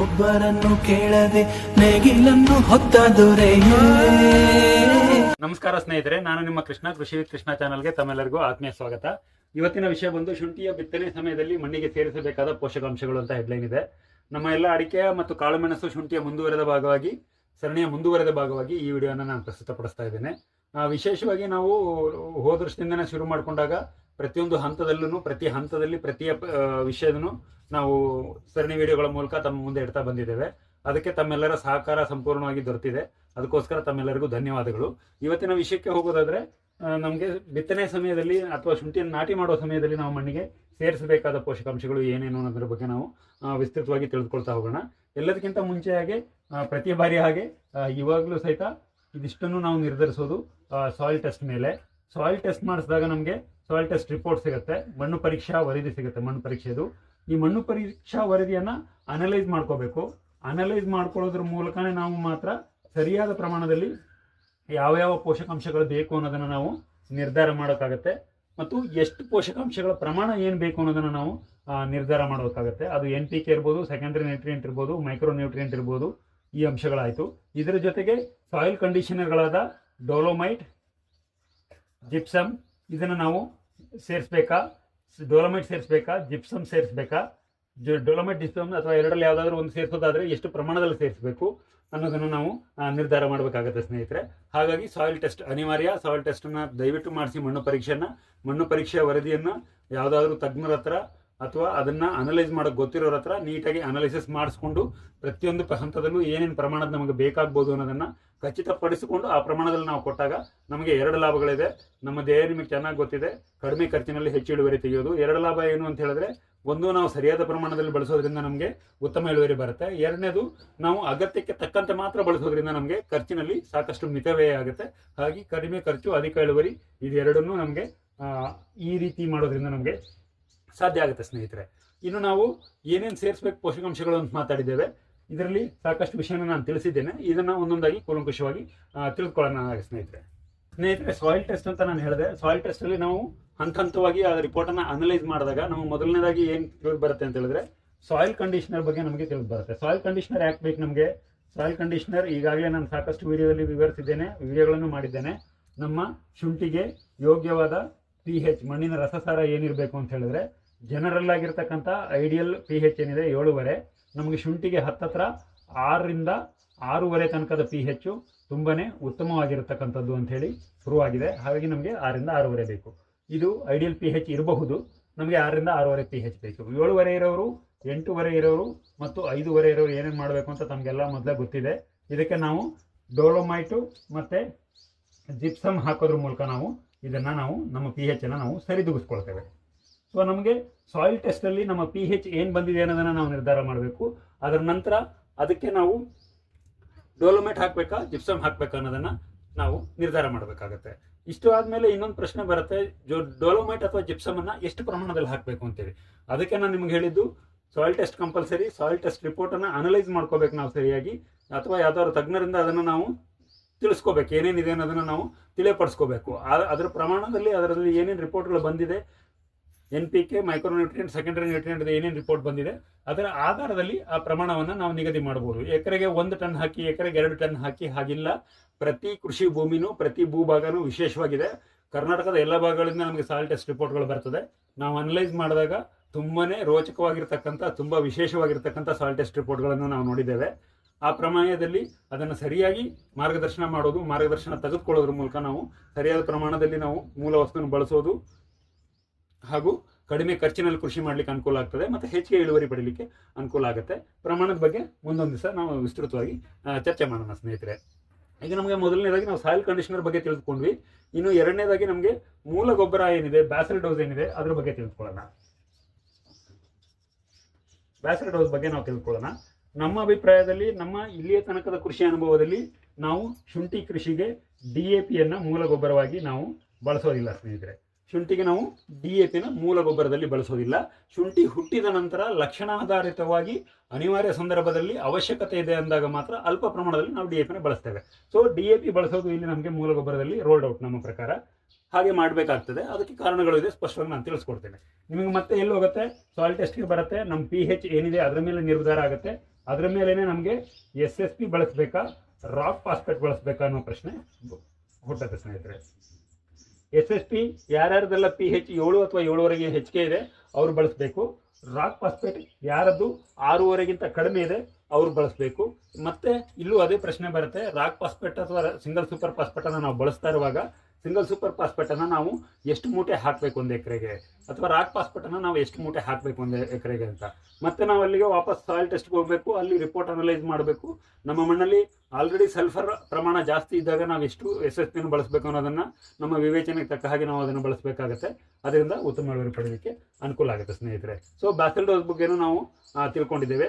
ಒಬ್ಬರನ್ನು ಕೇಳದೆ ನೇಗಿಲನ್ನು ಹೊತ್ತ ದೊರೆಯೇ. ನಮಸ್ಕಾರ ಸ್ನೇಹಿತರೆ, ನಾನು ನಿಮ್ಮ ಕೃಷ್ಣ, ಕೃಷಿ ಕೃಷ್ಣ ಚಾನಲ್ಗೆ ತಮ್ಮೆಲ್ಲರಿಗೂ ಆತ್ಮೀಯ ಸ್ವಾಗತ. ಇವತ್ತಿನ ವಿಷಯ ಬಂದು, ಶುಂಠಿಯ ಬಿತ್ತನೆ ಸಮಯದಲ್ಲಿ ಮಣ್ಣಿಗೆ ಸೇರಿಸಬೇಕಾದ ಪೋಷಕಾಂಶಗಳು ಅಂತ ಹೆಡ್ಲೈನ್ ಇದೆ. ನಮ್ಮ ಎಲ್ಲ ಅಡಿಕೆ ಮತ್ತು ಕಾಳುಮೆಣಸು ಶುಂಠಿಯ ಮುಂದುವರೆದ ಭಾಗವಾಗಿ, ಸರಣಿಯ ಮುಂದುವರೆದ ಭಾಗವಾಗಿ ಈ ವಿಡಿಯೋನ ನಾನು ಪ್ರಸ್ತುತಪಡಿಸ್ತಾ ಇದ್ದೇನೆ. ವಿಶೇಷವಾಗಿ ನಾವು ಹೋದ ವರ್ಷದಿಂದನೇ ಶುರು ಮಾಡಿಕೊಂಡಾಗ ಪ್ರತಿಯೊಂದು ಹಂತದಲ್ಲೂ ಪ್ರತಿ ಹಂತದಲ್ಲಿ, ಪ್ರತಿಯ ವಿಷಯದೂ ನಾವು ಸರಣಿ ವಿಡಿಯೋಗಳ ಮೂಲಕ ತಮ್ಮ ಮುಂದೆ ಇಡ್ತಾ ಬಂದಿದ್ದೇವೆ. ಅದಕ್ಕೆ ತಮ್ಮೆಲ್ಲರ ಸಹಕಾರ ಸಂಪೂರ್ಣವಾಗಿ ದೊರೆತಿದೆ. ಅದಕ್ಕೋಸ್ಕರ ತಮ್ಮೆಲ್ಲರಿಗೂ ಧನ್ಯವಾದಗಳು. ಇವತ್ತಿನ ವಿಷಯಕ್ಕೆ ಹೋಗೋದಾದ್ರೆ ನಮಗೆ ಬಿತ್ತನೆ ಸಮಯದಲ್ಲಿ ಅಥವಾ ಶುಂಠಿಯನ್ನು ನಾಟಿ ಮಾಡುವ ಸಮಯದಲ್ಲಿ ನಾವು ಮಣ್ಣಿಗೆ ಸೇರಿಸಬೇಕಾದ ಪೋಷಕಾಂಶಗಳು ಏನೇನು ಅನ್ನೋದ್ರ ಬಗ್ಗೆ ನಾವು ವಿಸ್ತೃತವಾಗಿ ತಿಳಿದುಕೊಳ್ತಾ ಹೋಗೋಣ. ಎಲ್ಲದಕ್ಕಿಂತ ಮುಂಚೆಯಾಗಿ ಹಾಗೆ ಪ್ರತಿ ಬಾರಿ ಹಾಗೆ ಇವಾಗಲೂ ಸಹಿತ ಇದಿಷ್ಟನ್ನು ನಾವು ನಿರ್ಧರಿಸೋದು ಸಾಯಿಲ್ ಟೆಸ್ಟ್ ಮೇಲೆ. ಸಾಯಿಲ್ ಟೆಸ್ಟ್ ಮಾಡಿಸಿದಾಗ ನಮಗೆ ಸಾಯಿಲ್ ಟೆಸ್ಟ್ ರಿಪೋರ್ಟ್ ಸಿಗುತ್ತೆ, ಮಣ್ಣು ಪರೀಕ್ಷಾ ವರದಿ ಸಿಗುತ್ತೆ, ಮಣ್ಣು ಪರೀಕ್ಷೆದು. ಈ ಮಣ್ಣು ಪರೀಕ್ಷಾ ವರದಿಯನ್ನು ಅನಲೈಸ್ ಮಾಡ್ಕೋಬೇಕು. ಅನಲೈಸ್ ಮಾಡ್ಕೊಳ್ಳೋದ್ರ ಮೂಲಕನೇ ನಾವು ಮಾತ್ರ ಸರಿಯಾದ ಪ್ರಮಾಣದಲ್ಲಿ ಯಾವ ಯಾವ ಪೋಷಕಾಂಶಗಳು ಬೇಕು ಅನ್ನೋದನ್ನು ನಾವು ನಿರ್ಧಾರ ಮಾಡೋಕ್ಕಾಗತ್ತೆ. ಮತ್ತು ಎಷ್ಟು ಪೋಷಕಾಂಶಗಳ ಪ್ರಮಾಣ ಏನು ಬೇಕು ಅನ್ನೋದನ್ನು ನಾವು ನಿರ್ಧಾರ ಮಾಡೋಕ್ಕಾಗತ್ತೆ. ಅದು ಎನ್ ಪಿ ಕೆ ಇರ್ಬೋದು ಸೆಕೆಂಡರಿ ನ್ಯೂಟ್ರಿಯೆಂಟ್ ಇರ್ಬೋದು ಮೈಕ್ರೋ ನ್ಯೂಟ್ರಿಯೆಂಟ್ ಇರ್ಬೋದು, ಈ ಅಂಶಗಳಾಯಿತು. ಇದರ ಜೊತೆಗೆ ಸಾಯಿಲ್ ಕಂಡೀಷನರ್ಗಳಾದ ಡೋಲೋಮೈಟ್ ಜಿಪ್ಸಮ್ ಇದನ್ನು ನಾವು ಸೇರಿಸ್ಬೇಕಾ? ಡೋಲೋಮೈಟ್ ಸೇರಿಸ್ಬೇಕಾ? ಜಿಪ್ಸಮ್ ಸೇರಿಸ್ಬೇಕಾ? ಡೊಲೊಮೈಟ್, ಜಿಪ್ಸಮ್ ಅಥವಾ ಎರಡರಲ್ಲಿ ಯಾವುದಾದ್ರೂ ಒಂದು ಸೇರಿಸೋದಾದ್ರೆ ಎಷ್ಟು ಪ್ರಮಾಣದಲ್ಲಿ ಸೇರಿಸಬೇಕು ಅನ್ನೋದನ್ನು ನಾವು ನಿರ್ಧಾರ ಮಾಡಬೇಕಾಗುತ್ತೆ ಸ್ನೇಹಿತರೆ. ಹಾಗಾಗಿ ಸಾಯಿಲ್ ಟೆಸ್ಟ್ ಅನಿವಾರ್ಯ. ಸಾಯಿಲ್ ಟೆಸ್ಟನ್ನು ದಯವಿಟ್ಟು ಮಾಡಿಸಿ ಮಣ್ಣು ಪರೀಕ್ಷೆಯನ್ನು. ಮಣ್ಣು ಪರೀಕ್ಷೆಯ ವರದಿಯನ್ನು ಯಾವುದಾದ್ರೂ ತಜ್ಞರ ಹತ್ರ ಅಥವಾ ಅದನ್ನು ಅನಲೈಸ್ ಮಾಡೋಕೆ ಗೊತ್ತಿರೋರ ಹತ್ರ ನೀಟಾಗಿ ಅನಲೈಸಿಸ್ ಮಾಡಿಸ್ಕೊಂಡು ಪ್ರತಿಯೊಂದು ಹಂತದಲ್ಲೂ ಏನೇನು ಪ್ರಮಾಣದ ನಮಗೆ ಬೇಕಾಗ್ಬೋದು ಅನ್ನೋದನ್ನು ಖಚಿತಪಡಿಸಿಕೊಂಡು ಆ ಪ್ರಮಾಣದಲ್ಲಿ ನಾವು ಕೊಟ್ಟಾಗ ನಮಗೆ ಎರಡು ಲಾಭಗಳಿದೆ. ನಮ್ಮ ದೇಹ ನಿಮಗೆ ಚೆನ್ನಾಗಿ ಗೊತ್ತಿದೆ. ಕಡಿಮೆ ಖರ್ಚಿನಲ್ಲಿ ಹೆಚ್ಚು ಇಳುವರಿ ತೆಗೆಯೋದು. ಎರಡು ಲಾಭ ಏನು ಅಂತ ಹೇಳಿದ್ರೆ, ಒಂದು ನಾವು ಸರಿಯಾದ ಪ್ರಮಾಣದಲ್ಲಿ ಬಳಸೋದ್ರಿಂದ ನಮಗೆ ಉತ್ತಮ ಇಳುವರಿ ಬರುತ್ತೆ. ಎರಡನೇದು, ನಾವು ಅಗತ್ಯಕ್ಕೆ ತಕ್ಕಂತೆ ಮಾತ್ರ ಬಳಸೋದ್ರಿಂದ ನಮಗೆ ಖರ್ಚಿನಲ್ಲಿ ಸಾಕಷ್ಟು ಮಿತವ್ಯಯ ಆಗುತ್ತೆ. ಹಾಗೆ ಕಡಿಮೆ ಖರ್ಚು, ಅಧಿಕ ಇಳುವರಿ ಇದೆರಡನ್ನೂ ನಮಗೆ ಈ ರೀತಿ ಮಾಡೋದ್ರಿಂದ ನಮಗೆ ಸಾಧ್ಯ ಆಗುತ್ತೆ ಸ್ನೇಹಿತರೆ. ಇನ್ನು ನಾವು ಏನೇನು ಸೇರಿಸ್ಬೇಕು ಪೋಷಕಾಂಶಗಳು ಅಂತ ಮಾತಾಡಿದ್ದೇವೆ. ಇದರಲ್ಲಿ ಸಾಕಷ್ಟು ವಿಷಯನ ನಾನು ತಿಳಿಸಿದ್ದೇನೆ. ಇದನ್ನ ಒಂದೊಂದಾಗಿ ಕೂಲಂಕುಷವಾಗಿ ತಿಳಿದುಕೊಳ್ಳೋಣ ಸ್ನೇಹಿತರೆ. ಸ್ನೇಹಿತರೆ ಸಾಯಿಲ್ ಟೆಸ್ಟ್ ಅಂತ ನಾನು ಹೇಳಿದೆ. ಸಾಯಿಲ್ ಟೆಸ್ಟಲ್ಲಿ ನಾವು ಹಂತ ಹಂತವಾಗಿ ಆ ರಿಪೋರ್ಟ್ ಅನ್ನ ಅನಲೈಸ್ ಮಾಡಿದಾಗ ನಮಗೆ ಮೊದಲನೇದಾಗಿ ಏನು ತಿಳಿದು ಬರುತ್ತೆ ಅಂತ ಹೇಳಿದ್ರೆ ಸಾಯಿಲ್ ಕಂಡೀಷನರ್ ಬಗ್ಗೆ ನಮಗೆ ತಿಳಿದು ಬರುತ್ತೆ. ಸಾಯಿಲ್ ಕಂಡೀಷನರ್ ಯಾಕೆ ಬೇಕು ನಮಗೆ? ಸಾಯಿಲ್ ಕಂಡೀಷನರ್ ಈಗಾಗಲೇ ನಾನು ಸಾಕಷ್ಟು ವಿಡಿಯೋದಲ್ಲಿ ವಿವರಿಸಿದ್ದೇನೆ, ವಿಡಿಯೋಗಳನ್ನು ಮಾಡಿದ್ದೇನೆ. ನಮ್ಮ ಶುಂಠಿಗೆ ಯೋಗ್ಯವಾದ ಪಿ ಹೆಚ್ ಮಣ್ಣಿನ ರಸಸಾರ ಏನಿರಬೇಕು ಅಂತ ಹೇಳಿದ್ರೆ ಜನರಲ್ ಆಗಿರ್ತಕ್ಕಂಥ ಐಡಿಯಲ್ ಪಿ ಹೆಚ್ ಏನಿದೆ? ಏಳುವರೆ. ನಮಗೆ ಶುಂಠಿಗೆ ಹತ್ತತ್ರ ಆರರಿಂದ ಆರೂವರೆ ತನಕದ ಪಿ ಹೆಚ್ಚು ತುಂಬನೇ ಉತ್ತಮವಾಗಿರತಕ್ಕಂಥದ್ದು ಅಂಥೇಳಿ ಪ್ರೂವ್ ಆಗಿದೆ. ಹಾಗಾಗಿ ನಮಗೆ ಆರರಿಂದ ಆರೂವರೆ ಬೇಕು. ಇದು ಐಡಿಯಲ್ ಪಿ ಹೆಚ್ ಇರಬಹುದು. ನಮಗೆ ಆರರಿಂದ ಆರೂವರೆ ಪಿ ಹೆಚ್ ಬೇಕು. ಏಳುವರೆ ಇರೋರು, ಎಂಟೂವರೆ ಇರೋರು ಮತ್ತು ಐದೂವರೆ ಇರೋರು ಏನೇನು ಮಾಡಬೇಕು ಅಂತ ತಮಗೆಲ್ಲ ಮೊದಲೇ ಗೊತ್ತಿದೆ. ಇದಕ್ಕೆ ನಾವು ಡೋಲೋಮೈಟು ಮತ್ತು ಜಿಪ್ಸಮ್ ಹಾಕೋದ್ರ ಮೂಲಕ ನಾವು ಇದನ್ನು ನಾವು ನಮ್ಮ ಪಿ ಅನ್ನು ನಾವು ಸರಿದೂಗಿಸ್ಕೊಳ್ತೇವೆ. ಸೊ ನಮಗೆ ಸಾಯಿಲ್ ಟೆಸ್ಟಲ್ಲಿ ನಮ್ಮ ಪಿ ಹೆಚ್ ಏನು ಬಂದಿದೆ ಅನ್ನೋದನ್ನು ನಾವು ನಿರ್ಧಾರ ಮಾಡಬೇಕು. ಅದರ ನಂತರ ಅದಕ್ಕೆ ನಾವು ಡೋಲೋಮೈಟ್ ಹಾಕಬೇಕಾ ಜಿಪ್ಸಮ್ ಹಾಕಬೇಕಾ ಅನ್ನೋದನ್ನು ನಾವು ನಿರ್ಧಾರ ಮಾಡಬೇಕಾಗತ್ತೆ. ಇಷ್ಟು ಆದಮೇಲೆ ಇನ್ನೊಂದು ಪ್ರಶ್ನೆ ಬರುತ್ತೆ, ಜೋ ಡೋಲೋಮೈಟ್ ಅಥವಾ ಜಿಪ್ಸಮನ್ನು ಎಷ್ಟು ಪ್ರಮಾಣದಲ್ಲಿ ಹಾಕಬೇಕು ಅಂತೇಳಿ. ಅದಕ್ಕೆ ನಾನು ನಿಮ್ಗೆ ಹೇಳಿದ್ದು soil test compulsory soil test ರಿಪೋರ್ಟನ್ನು analyse ಮಾಡ್ಕೋಬೇಕು ನಾವು ಸರಿಯಾಗಿ, ಅಥವಾ ಯಾವ್ದಾದ್ರು ತಜ್ಞರಿಂದ ಅದನ್ನು ನಾವು ತಿಳಿಸ್ಕೋಬೇಕು, ಏನೇನಿದೆ ಅನ್ನೋದನ್ನು ನಾವು ತಿಳಿಯಪಡಿಸ್ಕೋಬೇಕು. ಅದರ ಪ್ರಮಾಣದಲ್ಲಿ, ಅದರಲ್ಲಿ ಏನೇನು ರಿಪೋರ್ಟ್ಗಳು ಬಂದಿದೆ N P K micro nutrient secondary nutrient ಏನೇನು ರಿಪೋರ್ಟ್ ಬಂದಿದೆ, ಅದರ ಆಧಾರದಲ್ಲಿ ಆ ಪ್ರಮಾಣವನ್ನು ನಾವು ನಿಗದಿ ಮಾಡಬಹುದು. ಎಕರೆಗೆ ಒಂದು ಟನ್ ಹಾಕಿ, ಎಕರೆಗೆ ಎರಡು ಟನ್ ಹಾಕಿ ಹಾಗಿಲ್ಲ. ಪ್ರತಿ ಕೃಷಿ ಭೂಮಿನೂ, ಪ್ರತಿ ಭೂಭಾಗನೂ ವಿಶೇಷವಾಗಿದೆ. ಕರ್ನಾಟಕದ ಎಲ್ಲ ಭಾಗಗಳಿಂದ ನಮಗೆ ಸಾಯಿಲ್ ಟೆಸ್ಟ್ ರಿಪೋರ್ಟ್ಗಳು ಬರ್ತದೆ. ನಾವು ಅನಲೈಸ್ ಮಾಡಿದಾಗ ತುಂಬಾನೇ ರೋಚಕವಾಗಿರ್ತಕ್ಕಂಥ, ತುಂಬ ವಿಶೇಷವಾಗಿರ್ತಕ್ಕಂಥ ಸಾಯಿಲ್ ಟೆಸ್ಟ್ ರಿಪೋರ್ಟ್ಗಳನ್ನು ನಾವು ನೋಡಿದ್ದೇವೆ. ಆ ಪ್ರಮಾಣದಲ್ಲಿ ಅದನ್ನು ಸರಿಯಾಗಿ ಮಾರ್ಗದರ್ಶನ ಮಾಡೋದು, ಮಾರ್ಗದರ್ಶನ ತೆಗೆದುಕೊಳ್ಳೋದ್ರ ಮೂಲಕ ನಾವು ಸರಿಯಾದ ಪ್ರಮಾಣದಲ್ಲಿ ನಾವು ಮೂಲ ವಸ್ತುವನ್ನು ಬಳಸೋದು ಹಾಗೂ ಕಡಿಮೆ ಖರ್ಚಿನಲ್ಲಿ ಕೃಷಿ ಮಾಡಲಿಕ್ಕೆ ಅನುಕೂಲ ಆಗ್ತದೆ ಮತ್ತು ಹೆಚ್ಚಿಗೆ ಇಳುವರಿ ಪಡೀಲಿಕ್ಕೆ ಅನುಕೂಲ ಆಗುತ್ತೆ. ಪ್ರಮಾಣದ ಬಗ್ಗೆ ಮುಂದೊಂದು ದಿವಸ ನಾವು ವಿಸ್ತೃತವಾಗಿ ಚರ್ಚೆ ಮಾಡೋಣ ಸ್ನೇಹಿತರೆ. ಈಗ ನಮಗೆ ಮೊದಲನೇದಾಗಿ ನಾವು ಸಾಯಿಲ್ ಕಂಡೀಷನರ್ ಬಗ್ಗೆ ತಿಳಿದುಕೊಂಡ್ವಿ. ಇನ್ನು ಎರಡನೇದಾಗಿ ನಮಗೆ ಮೂಲ ಗೊಬ್ಬರ ಏನಿದೆ ಬ್ಯಾಸಲ್ ಡೋಸ್ ಏನಿದೆ, ಅದ್ರ ಬಗ್ಗೆ ತಿಳಿದುಕೊಳ್ಳೋಣ. ಬ್ಯಾಸಲ್ ಡೋಸ್ ಬಗ್ಗೆ ನಾವು ತಿಳ್ಕೊಳ್ಳೋಣ ನಮ್ಮ ಅಭಿಪ್ರಾಯದಲ್ಲಿ, ನಮ್ಮ ಇಲ್ಲಿಯ ತನಕದ ಕೃಷಿ ಅನುಭವದಲ್ಲಿ ನಾವು ಶುಂಠಿ ಕೃಷಿಗೆ ಡಿ ಎ ಪಿಯನ್ನು ಮೂಲ ಗೊಬ್ಬರವಾಗಿ ನಾವು ಬಳಸೋದಿಲ್ಲ ಸ್ನೇಹಿತರೆ. ಶುಂಠಿಗೆ ನಾವು ಡಿ ಎ ಪಿನ ಮೂಲ ಗೊಬ್ಬರದಲ್ಲಿ ಬಳಸೋದಿಲ್ಲ. ಶುಂಠಿ ಹುಟ್ಟಿದ ನಂತರ ಲಕ್ಷಣಾಧಾರಿತವಾಗಿ ಅನಿವಾರ್ಯ ಸಂದರ್ಭದಲ್ಲಿ ಅವಶ್ಯಕತೆ ಇದೆ ಅಂದಾಗ ಮಾತ್ರ ಅಲ್ಪ ಪ್ರಮಾಣದಲ್ಲಿ ನಾವು ಡಿ ಎ ಪಿನ ಬಳಸ್ತೇವೆ. ಸೊ ಡಿ ಎ ಪಿ ಬಳಸೋದು ಇಲ್ಲಿ ನಮಗೆ ಮೂಲ ಗೊಬ್ಬರದಲ್ಲಿ ರೋಲ್ಡ್ ಔಟ್ ನಮ್ಮ ಪ್ರಕಾರ. ಹಾಗೆ ಮಾಡಬೇಕಾಗ್ತದೆ. ಅದಕ್ಕೆ ಕಾರಣಗಳು ಇದೆ, ಸ್ಪಷ್ಟವಾಗಿ ನಾನು ತಿಳಿಸ್ಕೊಡ್ತೇನೆ. ನಿಮಗೆ ಮತ್ತೆ ಎಲ್ಲಿ ಹೋಗುತ್ತೆ? ಸಾಯಿಲ್ ಟೆಸ್ಟ್ಗೆ ಬರುತ್ತೆ. ನಮ್ಮ ಪಿ ಹೆಚ್ ಏನಿದೆ ಅದರ ಮೇಲೆ ನಿರ್ಧಾರ ಆಗುತ್ತೆ. ಅದರ ಮೇಲೇ ನಮಗೆ ಎಸ್ ಎಸ್ ಪಿ ಬಳಸಬೇಕಾ? ರಾಕ್ ಫಾಸ್ಫೇಟ್ ಬಳಸಬೇಕಾ ಅನ್ನೋ ಪ್ರಶ್ನೆ ಹುಟ್ಟುತ್ತೆ ಸ್ನೇಹಿತರೆ. ಎಸ್ ಎಸ್ ಪಿ ಯಾರ್ಯಾರದೆಲ್ಲ ಪಿ ಹೆಚ್ ಏಳು ಅಥವಾ ಏಳುವರೆಗೆ ಹೆಚ್ಚಿಗೆ ಇದೆ, ಅವ್ರು ಬಳಸಬೇಕು. ರಾಕ್ ಫಾಸ್ಫೇಟ್ ಯಾರದ್ದು ಆರೂವರೆಗಿಂತ ಕಡಿಮೆ ಇದೆ, ಅವ್ರು ಬಳಸಬೇಕು. ಮತ್ತೆ ಇಲ್ಲೂ ಅದೇ ಪ್ರಶ್ನೆ ಬರುತ್ತೆ ರಾಕ್ ಫಾಸ್ಫೇಟ್ ಅಥವಾ ಸಿಂಗಲ್ ಸೂಪರ್ ಫಾಸ್ಫೇಟ್ ಅನ್ನ ನಾವು ಬಳಸ್ತಾ ಇರುವಾಗ ಸಿಂಗಲ್ ಸೂಪರ್ ಫಾಸ್ಫೇಟ್ ಅನ್ನ ನಾವು ಎಷ್ಟು ಮೂಟೆ ಹಾಕಬೇಕು ಒಂದು ಎಕರೆಗೆ? ಅಥವಾ ರಾಕ್ ಫಾಸ್ಫೇಟ್ ಅನ್ನ ನಾವು ಎಷ್ಟು ಮೂಟೆ ಹಾಕಬೇಕು ಒಂದು ಎಕರೆಗೆ ಅಂತ? ಮತ್ತೆ ನಾವು ಅಲ್ಲಿಗೆ ವಾಪಸ್ ಸಾಯಿಲ್ ಟೆಸ್ಟ್ಗೆ ಹೋಗಬೇಕು, ಅಲ್ಲಿ ರಿಪೋರ್ಟ್ ಅನಲೈಸ್ ಮಾಡಬೇಕು. ನಮ್ಮ ಮಣ್ಣಲ್ಲಿ ಆಲ್ರೆಡಿ ಸಲ್ಫರ್ ಪ್ರಮಾಣ ಜಾಸ್ತಿ ಇದ್ದಾಗ ನಾವು ಎಷ್ಟು ಎಸ್ ಎಸ್ ಪಿನ ಬಳಸಬೇಕು ಅನ್ನೋದನ್ನ ನಮ್ಮ ವಿವೇಚನೆಗೆ ತಕ್ಕ ಹಾಗೆ ನಾವು ಅದನ್ನು ಬಳಸಬೇಕಾಗುತ್ತೆ. ಅದರಿಂದ ಉತ್ತಮ ಇಳುವರಿ ಪಡೆಯಲಿಕ್ಕೆ ಅನುಕೂಲ ಆಗುತ್ತೆ ಸ್ನೇಹಿತರೆ. ಸೊ ಬ್ಯಾಸಲ್ ಡೋಸ್ ಬಗ್ಗೆನೂ ನಾವು ತಿಳ್ಕೊಂಡಿದ್ದೇವೆ.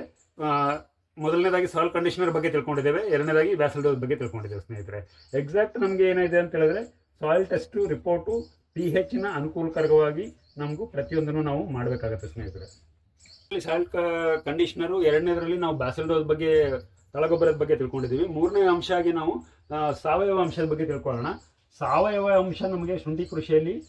ಮೊದಲನೇದಾಗಿ ಸಾಲ್ ಕಂಡೀಷನರ್ ಬಗ್ಗೆ ತಿಳ್ಕೊಂಡಿದ್ದೇವೆ. ಎರಡನೇದಾಗಿ ಬ್ಯಾಸಲ್ ಡೋಸ್ ಬಗ್ಗೆ ತಿಳ್ಕೊಂಡಿದ್ದೇವೆ ಸ್ನೇಹಿತರೆ. ಎಕ್ಸಾಕ್ಟ್ ನಮಗೆ ಏನಿದೆ ಅಂತ ಹೇಳಿದ್ರೆ ಸಾಯಿಲ್ ಟೆಸ್ಟು ರಿಪೋರ್ಟು ಪಿ ಹೆಚ್ಚಿನ ಅನುಕೂಲಕರವಾಗಿ ನಮಗೂ ಪ್ರತಿಯೊಂದನ್ನು ನಾವು ಮಾಡಬೇಕಾಗತ್ತೆ ಸ್ನೇಹಿತರೆ. ಸಾಯಿಲ್ ಕಂಡೀಷ್ನರು ಎರಡನೇದರಲ್ಲಿ ನಾವು ಬ್ಯಾಸಲ್ ಡೋಸ್ ಬಗ್ಗೆ, ತಳಗೊಬ್ಬರದ ಬಗ್ಗೆ ತಿಳ್ಕೊಂಡಿದ್ದೀವಿ. ಮೂರನೇ ಅಂಶ ಆಗಿ ನಾವು ಸಾವಯವ ಅಂಶದ ಬಗ್ಗೆ ತಿಳ್ಕೊಳ್ಳೋಣ. ಸಾವಯವ ಅಂಶ ನಮಗೆ ಶುಂಠಿ ಕೃಷಿಯಲ್ಲಿ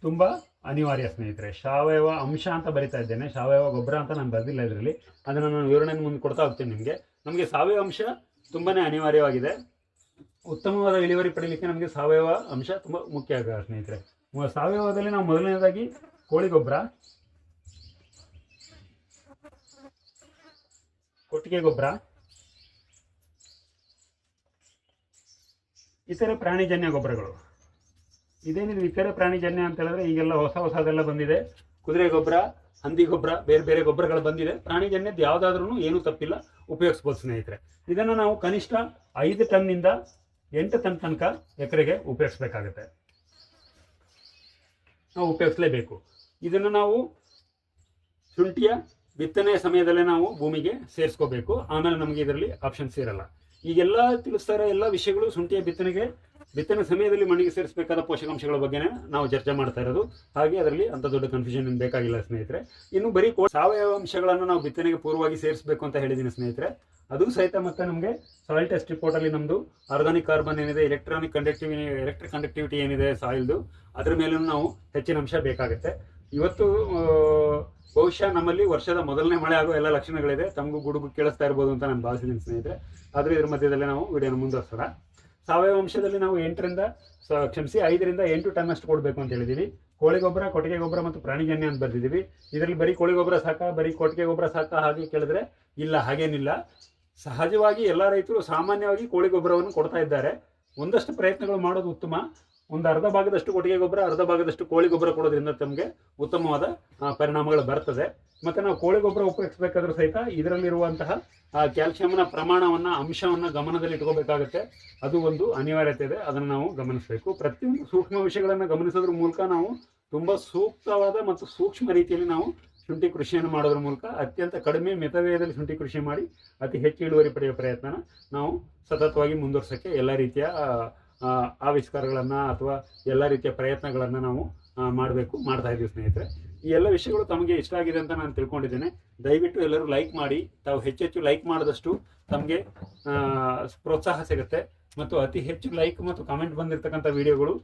ತುಂಬ ಅನಿವಾರ್ಯ ಸ್ನೇಹಿತರೆ. ಸಾವಯವ ಅಂಶ ಅಂತ ಬರಿತಾ ಇದ್ದೇನೆ. ಸಾವಯವ ಗೊಬ್ಬರ ಅಂತ ನಾನು ಬರೆದಿಲ್ಲ ಇದರಲ್ಲಿ. ಅದನ್ನು ನಾನು ವಿವರಣೆ ಮುಂದೆ ಕೊಡ್ತಾ ಹೋಗ್ತೀನಿ ನಿಮಗೆ. ನಮಗೆ ಸಾವಯವ ಅಂಶ ತುಂಬಾ ಅನಿವಾರ್ಯವಾಗಿದೆ. ಉತ್ತಮವಾದ ಇಳುವರಿ ಪಡೀಲಿಕ್ಕೆ ನಮಗೆ ಸಾವಯವ ಅಂಶ ತುಂಬ ಮುಖ್ಯ ಆಗುತ್ತೆ ಸ್ನೇಹಿತರೆ. ಸಾವಯವದಲ್ಲಿ ನಾವು ಮೊದಲನೇದಾಗಿ ಕೋಳಿ ಗೊಬ್ಬರ, ಕೊಟ್ಟಿಗೆ ಗೊಬ್ಬರ, ಇತರೆ ಪ್ರಾಣಿಜನ್ಯ ಗೊಬ್ಬರಗಳು. ಇದೇನಿದೆ ಇತರೆ ಪ್ರಾಣಿಜನ್ಯ ಅಂತ ಹೇಳಿದ್ರೆ ಈಗೆಲ್ಲ ಹೊಸ ಹೊಸದೆಲ್ಲ ಬಂದಿದೆ. ಕುದುರೆ ಗೊಬ್ಬರ, ಹಂದಿ ಗೊಬ್ಬರ, ಬೇರೆ ಬೇರೆ ಗೊಬ್ಬರಗಳು ಬಂದಿದೆ. ಪ್ರಾಣಿಜನ್ಯದ ಯಾವುದಾದ್ರೂ ಏನೂ ತಪ್ಪಿಲ್ಲ. ಉಪಯೋಗಿಸ್ಬೋದು ಸ್ನೇಹಿತರೆ. ಇದನ್ನು ನಾವು ಕನಿಷ್ಠ ಐದು ಟನ್ನಿಂದ ಎಂಟು ಟನ್ ತನಕ ಎಕರೆಗೆ ಉಪಯೋಗಿಸ್ಬೇಕಾಗತ್ತೆ. ನಾವು ಉಪಯೋಗಿಸಲೇಬೇಕು. ಇದನ್ನು ನಾವು ಶುಂಠಿಯ ಬಿತ್ತನೆಯ ಸಮಯದಲ್ಲೇ ನಾವು ಭೂಮಿಗೆ ಸೇರಿಸ್ಕೋಬೇಕು. ಆಮೇಲೆ ನಮಗೆ ಇದರಲ್ಲಿ ಆಪ್ಷನ್ಸ್ ಇರಲ್ಲ. ಈಗೆಲ್ಲ ತಿಳಿಸ್ತಾ ಇರೋ ಎಲ್ಲ ವಿಷಯಗಳು ಶುಂಠಿಯ ಬಿತ್ತನೆಗೆ ಬಿತ್ತನೆ ಸಮಯದಲ್ಲಿ ಮಣ್ಣಿಗೆ ಸೇರಿಸಬೇಕಾದ ಪೋಷಕಾಂಶಗಳ ಬಗ್ಗೆನೇ ನಾವು ಚರ್ಚೆ ಮಾಡ್ತಾ ಇರೋದು. ಹಾಗೆ ಅದರಲ್ಲಿ ಅಂತ ದೊಡ್ಡ ಕನ್ಫ್ಯೂಷನ್ ಬೇಕಾಗಿಲ್ಲ ಸ್ನೇಹಿತರೆ. ಇನ್ನು ಬರೀ ಸಾವಯವ ಅಂಶಗಳನ್ನು ನಾವು ಬಿತ್ತನೆಗೆ ಪೂರ್ವವಾಗಿ ಸೇರಿಸಬೇಕು ಅಂತ ಹೇಳಿದ್ದೀನಿ ಸ್ನೇಹಿತರೆ. ಅದು ಸಹಿತ ಮತ್ತೆ ನಮಗೆ ಸಾಯಿಲ್ ಟೆಸ್ಟ್ ರಿಪೋರ್ಟ್ ಅಲ್ಲಿ ನಮ್ಮದು ಆರ್ಗಾನಿಕ್ ಕಾರ್ಬನ್ ಏನಿದೆ ಎಲೆಕ್ಟ್ರಾನಿಕ್ ಕಂಡಕ್ಟಿವಿ ಎಲೆಕ್ಟ್ರಿಕ್ ಕಂಡಕ್ಟಿವಿಟಿ ಏನಿದೆ ಸಾಯಿಲ್ದು ಅದ್ರ ಮೇಲೂ ನಾವು ಹೆಚ್ಚಿನ ಅಂಶ ಬೇಕಾಗುತ್ತೆ. ಇವತ್ತು ಬಹುಶಃ ನಮ್ಮಲ್ಲಿ ವರ್ಷದ ಮೊದಲನೇ ಮಳೆ ಆಗೋ ಎಲ್ಲ ಲಕ್ಷಣಗಳಿದೆ. ತಮಗೂ ಗುಡುಗು ಕೇಳಿಸ್ತಾ ಇರ್ಬೋದು ಅಂತ ನಾನು ಭಾವಿಸಿದ್ದೀನಿ ಸ್ನೇಹಿತರೆ. ಆದ್ರೆ ಇದ್ರ ಮಧ್ಯದಲ್ಲೇ ನಾವು ವಿಡಿಯೋನ ಮುಂದುವರ್ಸೋಣ. ಸಾವಯವ ಅಂಶದಲ್ಲಿ ನಾವು ಎಂಟರಿಂದ ಕ್ಷಮಿಸಿ ಐದರಿಂದ ಎಂಟು ಟನ್ ಅಷ್ಟು ಕೊಡಬೇಕು ಅಂತ ಹೇಳಿದೀವಿ. ಕೋಳಿ ಗೊಬ್ಬರ, ಕೊಟ್ಟಿಗೆ ಗೊಬ್ಬರ ಮತ್ತು ಪ್ರಾಣಿಜನ್ಯ ಅಂತ ಬರೆದಿದ್ದೀವಿ ಇದರಲ್ಲಿ ಬರೀ ಕೋಳಿ ಗೊಬ್ಬರ ಸಾಕ, ಬರೀ ಕೊಟ್ಟಿಗೆ ಗೊಬ್ಬರ ಸಾಕ ಹಾಗೆ ಕೇಳಿದ್ರೆ ಇಲ್ಲ, ಹಾಗೇನಿಲ್ಲ. ಸಹಜವಾಗಿ ಎಲ್ಲ ರೈತರು ಸಾಮಾನ್ಯವಾಗಿ ಕೋಳಿ ಗೊಬ್ಬರವನ್ನು ಕೊಡ್ತಾ ಇದ್ದಾರೆ. ಒಂದಷ್ಟು ಪ್ರಯತ್ನಗಳು ಮಾಡೋದು ಉತ್ತಮ. ಒಂದು ಅರ್ಧ ಭಾಗದಷ್ಟು ಕೊಟ್ಟಿಗೆ ಗೊಬ್ಬರ, ಅರ್ಧ ಭಾಗದಷ್ಟು ಕೋಳಿ ಗೊಬ್ಬರ ಕೊಡೋದ್ರಿಂದ ತಮಗೆ ಉತ್ತಮವಾದ ಪರಿಣಾಮಗಳು ಬರ್ತದೆ. ಮತ್ತೆ ನಾವು ಕೋಳಿ ಗೊಬ್ಬರ ಉಪಯೋಗಿಸಬೇಕಾದ್ರೂ ಸಹಿತ ಇದರಲ್ಲಿರುವಂತಹ ಕ್ಯಾಲ್ಸಿಯಂನ ಪ್ರಮಾಣವನ್ನ, ಅಂಶವನ್ನ ಗಮನದಲ್ಲಿ ಇಟ್ಕೋಬೇಕಾಗುತ್ತೆ. ಅದು ಒಂದು ಅನಿವಾರ್ಯತೆ ಇದೆ. ಅದನ್ನು ನಾವು ಗಮನಿಸಬೇಕು. ಪ್ರತಿಯೊಂದು ಸೂಕ್ಷ್ಮ ವಿಷಯಗಳನ್ನು ಗಮನಿಸೋದ್ರ ಮೂಲಕ ನಾವು ತುಂಬಾ ಸೂಕ್ತವಾದ ಮತ್ತು ಸೂಕ್ಷ್ಮ ರೀತಿಯಲ್ಲಿ ನಾವು ಶುಂಠಿ ಕೃಷಿಯನ್ನು ಮಾಡೋದ್ರ ಮೂಲಕ ಅತ್ಯಂತ ಕಡಿಮೆ ಮಿತವ್ಯಯದಲ್ಲಿ ಶುಂಠಿ ಕೃಷಿ ಮಾಡಿ ಅತಿ ಹೆಚ್ಚು ಇಳುವರಿ ಪಡೆಯುವ ಪ್ರಯತ್ನ ನಾವು ಸತತವಾಗಿ ಮುಂದುವರ್ಸೋಕ್ಕೆ ಎಲ್ಲ ರೀತಿಯ ಆವಿಷ್ಕಾರಗಳನ್ನ ಅಥವಾ ಎಲ್ಲ ರೀತಿಯ ಪ್ರಯತ್ನಗಳನ್ನು ನಾವು ಮಾಡಬೇಕು, ಮಾಡ್ತಾ ಇದ್ದೀವಿ ಸ್ನೇಹಿತರೆ. ಈ ಎಲ್ಲ ವಿಷಯಗಳು ತಮಗೆ ಇಷ್ಟ ಆಗಿದೆ ಅಂತ ನಾನು ತಿಳ್ಕೊಂಡಿದ್ದೇನೆ. ದಯವಿಟ್ಟು ಎಲ್ಲರೂ ಲೈಕ್ ಮಾಡಿ. ತಾವು ಹೆಚ್ಚೆಚ್ಚು ಲೈಕ್ ಮಾಡಿದಷ್ಟು ತಮಗೆ ಪ್ರೋತ್ಸಾಹ ಸಿಗುತ್ತೆ. ಮತ್ತು ಅತಿ ಹೆಚ್ಚು ಲೈಕ್ ಮತ್ತು ಕಾಮೆಂಟ್ ಬಂದಿರತಕ್ಕಂಥ ವಿಡಿಯೋಗಳು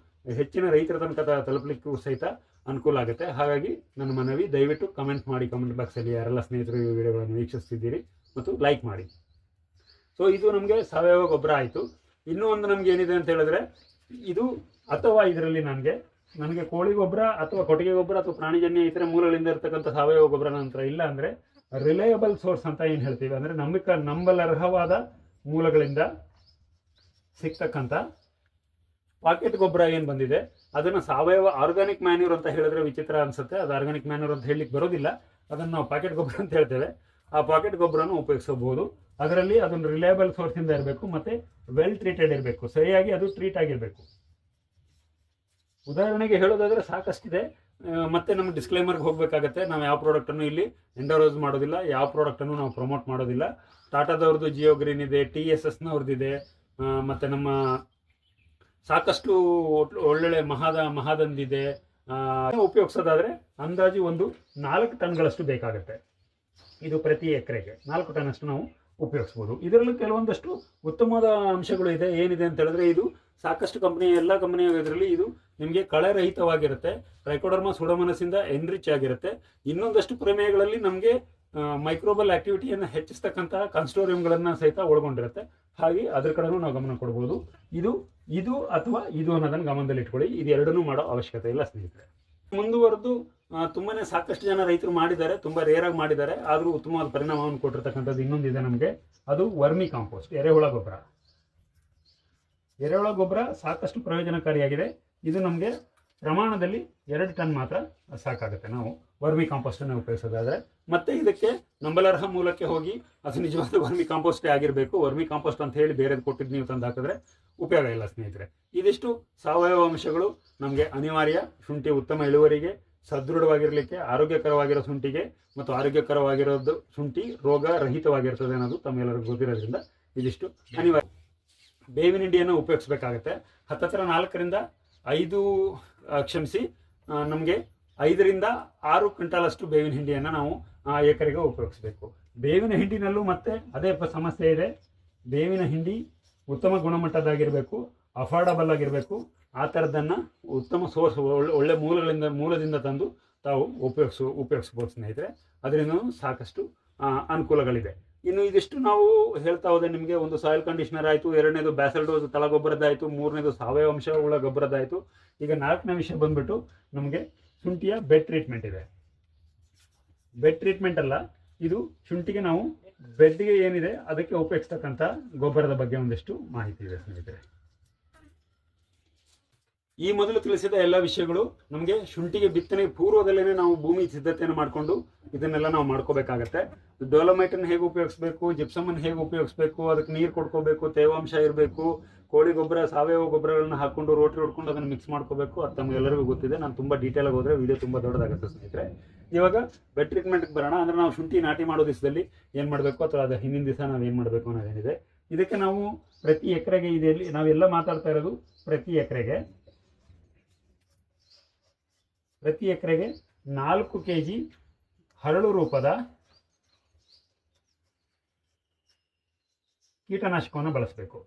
ಹೆಚ್ಚಿನ ರೈತರ ತನಕ ತಲುಪಲಿಕ್ಕೂ ಸಹಿತ ಅನುಕೂಲ ಆಗುತ್ತೆ. ಹಾಗಾಗಿ ನನ್ನ ಮನವಿ, ದಯವಿಟ್ಟು ಕಮೆಂಟ್ ಮಾಡಿ ಕಮೆಂಟ್ ಬಾಕ್ಸಲ್ಲಿ ಯಾರೆಲ್ಲ ಸ್ನೇಹಿತರು ಈ ವಿಡಿಯೋಗಳನ್ನು ವೀಕ್ಷಿಸ್ತಿದ್ದೀರಿ, ಮತ್ತು ಲೈಕ್ ಮಾಡಿ. ಸೊ ಇದು ನಮಗೆ ಸಾವಯವ ಗೊಬ್ಬರ ಆಯಿತು. ಇನ್ನೂ ಒಂದು ನಮ್ಗೆ ಏನಿದೆ ಅಂತ ಹೇಳಿದ್ರೆ, ಇದು ಅಥವಾ ಇದರಲ್ಲಿ ನನಗೆ ನನಗೆ ಕೋಳಿ ಗೊಬ್ಬರ ಅಥವಾ ಕೊಟ್ಟಿಗೆ ಗೊಬ್ಬರ ಅಥವಾ ಪ್ರಾಣಿಜನ್ಯ ಇತರ ಮೂಲಗಳಿಂದ ಇರತಕ್ಕಂಥ ಸಾವಯವ ಗೊಬ್ಬರ ನಂತರ ಇಲ್ಲ ಅಂದ್ರೆ ರಿಲಯಬಲ್ ಸೋರ್ಸ್ ಅಂತ ಏನು ಹೇಳ್ತೀವಿ? ಅಂದ್ರೆ ನಂಬಿಕ, ನಂಬಲರ್ಹವಾದ ಮೂಲಗಳಿಂದ ಸಿಗ್ತಕ್ಕಂಥ ಪಾಕೆಟ್ ಗೊಬ್ಬರ ಏನು ಬಂದಿದೆ? ಅದನ್ನು ಸಾವಯವ ಆರ್ಗಾನಿಕ್ ಮ್ಯಾನ್ಯೂರ್ ಅಂತ ಹೇಳಿದ್ರೆ ವಿಚಿತ್ರ ಅನ್ಸುತ್ತೆ. ಅದು ಆರ್ಗಾನಿಕ್ ಮ್ಯಾನ್ಯೂರ್ ಅಂತ ಹೇಳಲಿಕ್ಕೆ ಬರೋದಿಲ್ಲ. ಅದನ್ನು ನಾವು ಪಾಕೆಟ್ ಗೊಬ್ಬರ ಅಂತ ಹೇಳ್ತೇವೆ. ಆ ಪಾಕೆಟ್ ಗೊಬ್ಬರನ ಉಪಯೋಗಿಸಬಹುದು. ಅದರಲ್ಲಿ ಅದೊಂದು ರಿಲಯಬಲ್ ಸೋರ್ಸಿಂದ ಇರಬೇಕು, ಮತ್ತೆ ವೆಲ್ ಟ್ರೀಟೆಡ್ ಇರಬೇಕು. ಸರಿಯಾಗಿ ಅದು ಟ್ರೀಟ್ ಆಗಿರಬೇಕು. ಉದಾಹರಣೆಗೆ ಹೇಳೋದಾದ್ರೆ ಸಾಕಷ್ಟಿದೆ. ಮತ್ತೆ ನಮ್ಮ ಡಿಸ್ಕ್ಲೈಮರ್ಗೆ ಹೋಗಬೇಕಾಗತ್ತೆ. ನಾವು ಯಾವ ಪ್ರಾಡಕ್ಟನ್ನು ಇಲ್ಲಿ ಎಂಡೋರೋಸ್ ಮಾಡೋದಿಲ್ಲ, ಯಾವ ಪ್ರಾಡಕ್ಟನ್ನು ನಾವು ಪ್ರಮೋಟ್ ಮಾಡೋದಿಲ್ಲ. ಟಾಟಾದವ್ರದ್ದು ಜಿಯೋ ಗ್ರೀನ್ ಇದೆ ಟಿ ಎಸ್ ಎಸ್ನವ್ರದ್ದಿದೆ ಮತ್ತು ನಮ್ಮ ಸಾಕಷ್ಟು ಒಳ್ಳೊಳ್ಳೆ ಮಹಾದ, ಮಹಾದಂದಿದೆ. ಉಪಯೋಗಿಸೋದಾದ್ರೆ ಅಂದಾಜು ಒಂದು ನಾಲ್ಕು ಟನ್ಗಳಷ್ಟು ಬೇಕಾಗುತ್ತೆ. ಇದು ಪ್ರತಿ ಎಕರೆಗೆ ನಾಲ್ಕು ಟನ್ ಅಷ್ಟು ನಾವು ಉಪಯೋಗಿಸ್ಬೋದು. ಇದರಲ್ಲಿ ಕೆಲವೊಂದಷ್ಟು ಉತ್ತಮವಾದ ಅಂಶಗಳು ಇದೆ, ಏನಿದೆ ಅಂತ ಹೇಳಿದ್ರೆ ಇದು ಸಾಕಷ್ಟು ಕಂಪನಿ ಎಲ್ಲ ಕಂಪನಿಯ ಇದರಲ್ಲಿ ಇದು ನಿಮಗೆ ಕಳೆರಹಿತವಾಗಿರುತ್ತೆ. ಟ್ರೈಕೋಡರ್ಮಾ ಸುಡಮನಸ್ಸಿಂದ ಎನ್ರಿಚ್ ಆಗಿರುತ್ತೆ. ಇನ್ನೊಂದಷ್ಟು ಪ್ರಮೇಯಗಳಲ್ಲಿ ನಮಗೆ ಮೈಕ್ರೋಬಲ್ ಆಕ್ಟಿವಿಟಿಯನ್ನು ಹೆಚ್ಚಿಸ್ತಕ್ಕಂತಹ ಕನ್ಸ್ಟೋರಿಯಂಗಳನ್ನು ಸಹಿತ ಒಳಗೊಂಡಿರುತ್ತೆ. ಹಾಗೆ ಅದ್ರ ಕಡೆನೂ ನಾವು ಗಮನ ಕೊಡ್ಬೋದು. ಇದು ಇದು ಅಥವಾ ಇದು ಅನ್ನೋದನ್ನು ಗಮನದಲ್ಲಿ ಇಟ್ಕೊಳ್ಳಿ ಇದು ಎರಡನ್ನೂ ಮಾಡೋ ಅವಶ್ಯಕತೆ ಇಲ್ಲ ಸ್ನೇಹಿತರೆ. ಮುಂದುವರೆದು ಆ, ತುಂಬಾನೇ ಸಾಕಷ್ಟು ಜನ ರೈತರು ಮಾಡಿದ್ದಾರೆ ತುಂಬ ರೇರಾಗಿ ಮಾಡಿದ್ದಾರೆ. ಆದರೂ ಉತ್ತಮವಾದ ಪರಿಣಾಮವನ್ನು ಕೊಟ್ಟಿರ್ತಕ್ಕಂಥದ್ದು ಇನ್ನೊಂದಿದೆ ನಮಗೆ. ಅದು ವರ್ಮಿ ಕಾಂಪೋಸ್ಟ್ ಎರೆಹುಳ ಗೊಬ್ಬರ. ಎರೆಹುಳ ಗೊಬ್ಬರ ಸಾಕಷ್ಟು ಪ್ರಯೋಜನಕಾರಿಯಾಗಿದೆ. ಇದು ನಮಗೆ ಪ್ರಮಾಣದಲ್ಲಿ ಎರಡು ಟನ್ ಮಾತ್ರ ಸಾಕಾಗುತ್ತೆ ನಾವು ವರ್ಮಿ ಕಾಂಪೋಸ್ಟನ್ನು ಉಪಯೋಗಿಸೋದಾದ್ರೆ. ಮತ್ತೆ ಇದಕ್ಕೆ ನಂಬಲರ್ಹ ಮೂಲಕ್ಕೆ ಹೋಗಿ ಅದು ನಿಜವಾದ ವರ್ಮಿ ಕಾಂಪೋಸ್ಟೇ ಆಗಿರಬೇಕು. ವರ್ಮಿ ಕಾಂಪೋಸ್ಟ್ ಅಂತ ಹೇಳಿ ಬೇರೆದು ಕೊಟ್ಟಿದ್ದು ನೀವು ತಂದು ಹಾಕಿದ್ರೆ ಉಪಯೋಗ ಇಲ್ಲ ಸ್ನೇಹಿತರೆ. ಇದಿಷ್ಟು ಸಾವಯವ ಅಂಶಗಳು ನಮಗೆ ಅನಿವಾರ್ಯ. ಶುಂಠಿ ಉತ್ತಮ ಇಳುವರಿಗೆ ಸದೃಢವಾಗಿರಲಿಕ್ಕೆ, ಆರೋಗ್ಯಕರವಾಗಿರೋ ಶುಂಠಿಗೆ ಮತ್ತು ಆರೋಗ್ಯಕರವಾಗಿರೋದು ಶುಂಠಿ ರೋಗ ರಹಿತವಾಗಿರ್ತದೆ ಅನ್ನೋದು ತಮ್ಮೆಲ್ಲರಿಗೂ ಗೊತ್ತಿರೋದ್ರಿಂದ ಇದಿಷ್ಟು ಅನಿವಾರ್ಯ. ಬೇವಿನ ಹಿಂಡಿಯನ್ನು ಉಪಯೋಗಿಸ್ಬೇಕಾಗತ್ತೆ. ಹತ್ತತ್ರ ನಾಲ್ಕರಿಂದ ಐದು ಕ್ಷಮಿಸಿ ನಮಗೆ ಐದರಿಂದ ಆರು ಕ್ವಿಂಟಾಲಷ್ಟು ಬೇವಿನ ಹಿಂಡಿಯನ್ನು ನಾವು ಎಕರೆಗೆ ಉಪಯೋಗಿಸ್ಬೇಕು. ಬೇವಿನ ಹಿಂಡಿನಲ್ಲೂ ಮತ್ತೆ ಅದೇ ಸಮಸ್ಯೆ ಇದೆ. ಬೇವಿನ ಹಿಂಡಿ ಉತ್ತಮ ಗುಣಮಟ್ಟದಾಗಿರಬೇಕು ಅಫೋರ್ಡಬಲ್ ಆಗಿರಬೇಕು. ಆ ಥರದ್ದನ್ನು ಉತ್ತಮ ಸೋರ್ಸ್ ಒಳ್ಳೆ ಒಳ್ಳೆ ಮೂಲಗಳಿಂದ, ಮೂಲದಿಂದ ತಂದು ತಾವು ಉಪಯೋಗಿಸು, ಉಪಯೋಗಿಸ್ಬೋದು ಸ್ನೇಹಿತರೆ. ಅದರಿಂದ ಸಾಕಷ್ಟು ಅನುಕೂಲಗಳಿವೆ. ಇನ್ನು ಇದಿಷ್ಟು ನಾವು ಹೇಳ್ತಾ ಹೋದೆ ನಿಮಗೆ ಒಂದು ಸಾಯಿಲ್ ಕಂಡೀಷನರ್ ಆಯಿತು, ಎರಡನೇದು ಬ್ಯಾಸಲ್ ಡೋಸ್ ತಳಗೊಬ್ಬರದ್ದಾಯಿತು, ಮೂರನೇದು ಸಾವಯವ ಅಂಶಗಳ ಗೊಬ್ಬರದ್ದಾಯಿತು ಈಗ ನಾಲ್ಕನೇ ವಿಷಯ ಬಂದ್ಬಿಟ್ಟು ನಮಗೆ ಶುಂಠಿಯ ಬೆಡ್ ಟ್ರೀಟ್ಮೆಂಟ್ ಇದೆ. ಬೆಡ್ ಟ್ರೀಟ್ಮೆಂಟ್ ಅಲ್ಲ, ಇದು ಶುಂಠಿಗೆ ನಾವು ಬೆಡ್ಗೆ ಏನಿದೆ ಅದಕ್ಕೆ ಉಪಯೋಗಿಸ್ತಕ್ಕಂಥ ಗೊಬ್ಬರದ ಬಗ್ಗೆ ಒಂದಿಷ್ಟು ಮಾಹಿತಿ ಇದೆ ಸ್ನೇಹಿತರೆ. ಈ ಮೊದಲು ತಿಳಿಸಿದ ಎಲ್ಲ ವಿಷಯಗಳು ನಮಗೆ ಶುಂಠಿಗೆ ಬಿತ್ತನೆ ಪೂರ್ವದಲ್ಲೇ ನಾವು ಭೂಮಿ ಸಿದ್ಧತೆಯನ್ನು ಮಾಡಿಕೊಂಡು ಇದನ್ನೆಲ್ಲ ನಾವು ಮಾಡ್ಕೋಬೇಕಾಗತ್ತೆ. ಅನ್ನು ಹೇಗೆ ಉಪಯೋಗಿಸ್ಬೇಕು ಜಿಪ್ಸಮನ್ನು ಹೇಗೆ ಉಪಯೋಗಿಸ್ಬೇಕು, ಅದಕ್ಕೆ ನೀರು ಕೊಡ್ಕೋಬೇಕು, ತೇವಾಂಶ ಇರಬೇಕು, ಕೋಳಿ ಗೊಬ್ಬರ, ಸಾವಯವ ಗೊಬ್ಬರಗಳನ್ನ ಹಾಕೊಂಡು ರೋಟ್ರಿ ಹೊಡ್ಕೊಂಡು ಅದನ್ನು ಮಿಕ್ಸ್ ಮಾಡ್ಕೋಬೇಕು ಅದು ತಮಗೆಲ್ಲರಿಗೂ ಗೊತ್ತಿದೆ. ನಾನು ತುಂಬ ಡೀಟೇಲ್ ಹೋದರೆ ವೀಡಿಯೋ ವಿಡಿಯೋ ತುಂಬ ದೊಡ್ಡದಾಗುತ್ತೆ ಸ್ನೇಹಿತರೆ. ಇವಾಗ ಬೆಡ್ ಟ್ರೀಟ್ಮೆಂಟ್ಗೆ ಬರೋಣ. ಅಂದ್ರೆ ನಾವು ಶುಂಠಿ ನಾಟಿ ಮಾಡೋ ದಿವಸದಲ್ಲಿ ಏನು ಮಾಡಬೇಕು ಅಥವಾ ಅದು ಹಿಂದಿನ ದಿವಸ ನಾವು ಏನು ಮಾಡಬೇಕು ಅನ್ನೋದೇನಿದೆ. ಇದಕ್ಕೆ ನಾವು ಪ್ರತಿ ಎಕರೆಗೆ ಇದೆಯಲ್ಲಿ ನಾವೆಲ್ಲ ಮಾತಾಡ್ತಾ ಇರೋದು ಪ್ರತಿ ಎಕರೆಗೆ. ಪ್ರತಿ ಎಕರೆಗೆ ನಾಲ್ಕು ಕೆ ಜಿ ಹರಳು ರೂಪದ ಕೀಟನಾಶಕವನ್ನು ಬಳಸಬೇಕು.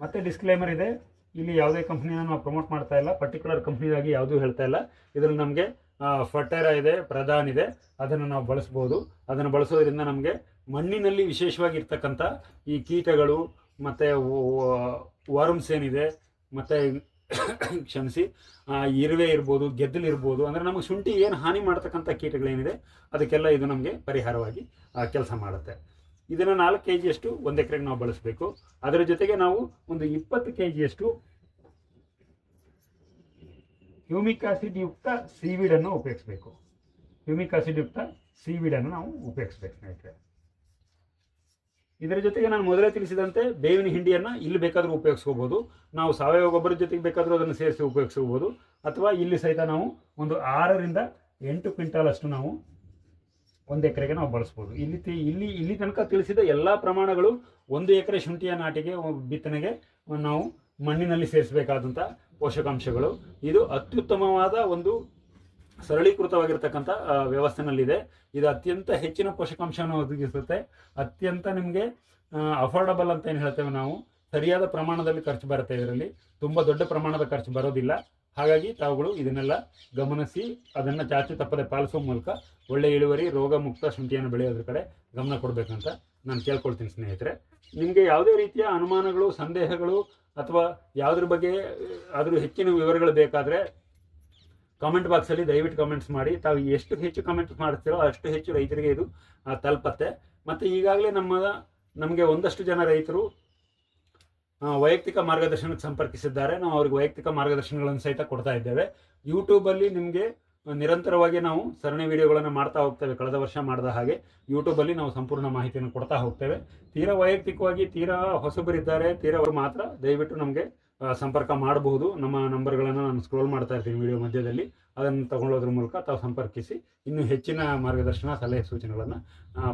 ಮತ್ತೆ ಡಿಸ್ಕ್ಲೇಮರ್ ಇದೆ. ಇಲ್ಲಿ ಯಾವುದೇ ಕಂಪ್ನಿನ ನಾವು ಪ್ರಮೋಟ್ ಮಾಡ್ತಾ ಇಲ್ಲ. ಪರ್ಟಿಕ್ಯುಲರ್ ಕಂಪ್ನಿಯಾಗಿ ಯಾವುದೂ ಹೇಳ್ತಾ ಇಲ್ಲ. ಇದರಲ್ಲಿ ನಮಗೆ ಫಟೇರ ಇದೆ ಪ್ರಧಾನ್ ಇದೆ. ಅದನ್ನು ನಾವು ಬಳಸ್ಬೋದು. ಅದನ್ನು ಬಳಸೋದ್ರಿಂದ ನಮಗೆ ಮಣ್ಣಿನಲ್ಲಿ ವಿಶೇಷವಾಗಿರ್ತಕ್ಕಂಥ ಈ ಕೀಟಗಳು, ಮತ್ತು ವರ್ಮ್ಸ್ ಏನಿದೆ, ಮತ್ತು ಕ್ಷಮಿಸಿ. ಇರುವೆ ಇರ್ಬೋದು, ಗೆದ್ದಲು ಇರ್ಬೋದು, ಅಂದರೆ ನಮಗೆ ಶುಂಠಿ ಏನು ಹಾನಿ ಮಾಡ್ತಕ್ಕಂಥ ಕೀಟಗಳೇನಿದೆ, ಅದಕ್ಕೆಲ್ಲ ಇದು ನಮಗೆ ಪರಿಹಾರವಾಗಿ ಕೆಲಸ ಮಾಡುತ್ತೆ. ಇದನ್ನು ನಾಲ್ಕು ಕೆ ಜಿಯಷ್ಟು ಒಂದು ಎಕರೆಗೆ ನಾವು ಬಳಸಬೇಕು. ಅದರ ಜೊತೆಗೆ ನಾವು ಒಂದು ಇಪ್ಪತ್ತು ಕೆ ಜಿಯಷ್ಟು ಹ್ಯೂಮಿಕ್ ಆಸಿಡ್ ಯುಕ್ತ ಸೀವೀಡನ್ನು ಉಪಯೋಗಿಸಬೇಕು. ಹ್ಯೂಮಿಕ್ ಆಸಿಡ್ ಯುಕ್ತ ಸೀವೀಡನ್ನು ನಾವು ಉಪಯೋಗಿಸ್ಬೇಕು ಸ್ನೇಹಿತರೆ. ಇದರ ಜೊತೆಗೆ ನಾನು ಮೊದಲೇ ತಿಳಿಸಿದಂತೆ ಬೇವಿನ ಹಿಂಡಿಯನ್ನು ಇಲ್ಲಿ ಬೇಕಾದರೂ ಉಪಯೋಗಿಸ್ಕೋಬೋದು. ನಾವು ಸಾವಯವ ಗೊಬ್ಬರದ ಜೊತೆಗೆ ಬೇಕಾದರೂ ಅದನ್ನು ಸೇರಿಸಿ ಉಪಯೋಗಿಸ್ಕೋಬೋದು. ಅಥವಾ ಇಲ್ಲಿ ಸಹಿತ ನಾವು ಒಂದು ಆರರಿಂದ ಎಂಟು ಕ್ವಿಂಟಾಲ್ ಅಷ್ಟು ನಾವು ಒಂದು ಎಕರೆಗೆ ನಾವು ಬಳಸ್ಬೋದು. ಇಲ್ಲಿ ಇಲ್ಲಿ ಇಲ್ಲಿ ತನಕ ತಿಳಿಸಿದ ಎಲ್ಲ ಪ್ರಮಾಣಗಳು ಒಂದು ಎಕರೆ ಶುಂಠಿಯ ನಾಟಿಗೆ ಬಿತ್ತನೆಗೆ ನಾವು ಮಣ್ಣಿನಲ್ಲಿ ಸೇರಿಸಬೇಕಾದಂಥ ಪೋಷಕಾಂಶಗಳು. ಇದು ಅತ್ಯುತ್ತಮವಾದ ಒಂದು ಸರಳೀಕೃತವಾಗಿರ್ತಕ್ಕಂಥ ವ್ಯವಸ್ಥೆನಲ್ಲಿದೆ. ಇದು ಅತ್ಯಂತ ಹೆಚ್ಚಿನ ಪೋಷಕಾಂಶವನ್ನು ಒದಗಿಸುತ್ತೆ. ಅತ್ಯಂತ ನಿಮಗೆ ಅಫೋರ್ಡಬಲ್ ಅಂತ ಏನು ಹೇಳ್ತೇವೆ ನಾವು, ಸರಿಯಾದ ಪ್ರಮಾಣದಲ್ಲಿ ಖರ್ಚು ಬರುತ್ತೆ ಇದರಲ್ಲಿ. ತುಂಬ ದೊಡ್ಡ ಪ್ರಮಾಣದ ಖರ್ಚು ಬರೋದಿಲ್ಲ. ಹಾಗಾಗಿ ತಾವುಗಳು ಇದನ್ನೆಲ್ಲ ಗಮನಿಸಿ, ಅದನ್ನು ಚಾಚು ತಪ್ಪದೆ ಪಾಲಿಸುವ ಮೂಲಕ ಒಳ್ಳೆ ಇಳುವರಿ, ರೋಗ ಮುಕ್ತ ಶುಂಠಿಯನ್ನು ಬೆಳೆಯೋದ್ರ ಕಡೆ ಗಮನ ಕೊಡಬೇಕಂತ ನಾನು ಕೇಳ್ಕೊಳ್ತೀನಿ ಸ್ನೇಹಿತರೆ. ನಿಮಗೆ ಯಾವುದೇ ರೀತಿಯ ಅನುಮಾನಗಳು, ಸಂದೇಹಗಳು ಅಥವಾ ಯಾವುದ್ರ ಬಗ್ಗೆ, ಆದರೂ ಹೆಚ್ಚಿನ ವಿವರಗಳು ಬೇಕಾದರೆ ಕಾಮೆಂಟ್ ಬಾಕ್ಸಲ್ಲಿ ದಯವಿಟ್ಟು ಕಾಮೆಂಟ್ಸ್ ಮಾಡಿ. ತಾವು ಎಷ್ಟು ಹೆಚ್ಚು ಕಾಮೆಂಟ್ಸ್ ಮಾಡ್ತೀರೋ ಅಷ್ಟು ಹೆಚ್ಚು ರೈತರಿಗೆ ಇದು ತಲುಪತ್ತೆ. ಮತ್ತು ಈಗಾಗಲೇ ನಮ್ಮ, ನಮಗೆ ಒಂದಷ್ಟು ಜನ ರೈತರು ವೈಯಕ್ತಿಕ ಮಾರ್ಗದರ್ಶನಕ್ಕೆ ಸಂಪರ್ಕಿಸಿದ್ದಾರೆ. ನಾವು ಅವ್ರಿಗೆ ವೈಯಕ್ತಿಕ ಮಾರ್ಗದರ್ಶನಗಳನ್ನು ಸಹಿತ ಕೊಡ್ತಾ ಇದ್ದೇವೆ. ಯೂಟ್ಯೂಬಲ್ಲಿ ನಿಮಗೆ ನಿರಂತರವಾಗಿ ನಾವು ಸರಣಿ ವಿಡಿಯೋಗಳನ್ನು ಮಾಡ್ತಾ ಹೋಗ್ತೇವೆ. ಕಳೆದ ವರ್ಷ ಮಾಡಿದ ಹಾಗೆ ಯೂಟ್ಯೂಬಲ್ಲಿ ನಾವು ಸಂಪೂರ್ಣ ಮಾಹಿತಿಯನ್ನು ಕೊಡ್ತಾ ಹೋಗ್ತೇವೆ. ತೀರಾ ವೈಯಕ್ತಿಕವಾಗಿ ತೀರಾ ಹೊಸಬರಿದ್ದಾರೆ. ತೀರಾ ಅವರು ಮಾತ್ರ ದಯವಿಟ್ಟು ನಮಗೆ ಸಂಪರ್ಕ ಮಾಡಬಹುದು. ನಮ್ಮ ನಂಬರ್ಗಳನ್ನು ನಾನು ಸ್ಕ್ರೋಲ್ ಮಾಡ್ತಾ ಇರ್ತೀನಿ ವಿಡಿಯೋ ಮಧ್ಯದಲ್ಲಿ. ಅದನ್ನು ತಗೊಳ್ಳೋದ್ರ ಮೂಲಕ ತಾವು ಸಂಪರ್ಕಿಸಿ, ಇನ್ನೂ ಹೆಚ್ಚಿನ ಮಾರ್ಗದರ್ಶನ, ಸಲಹೆ ಸೂಚನೆಗಳನ್ನು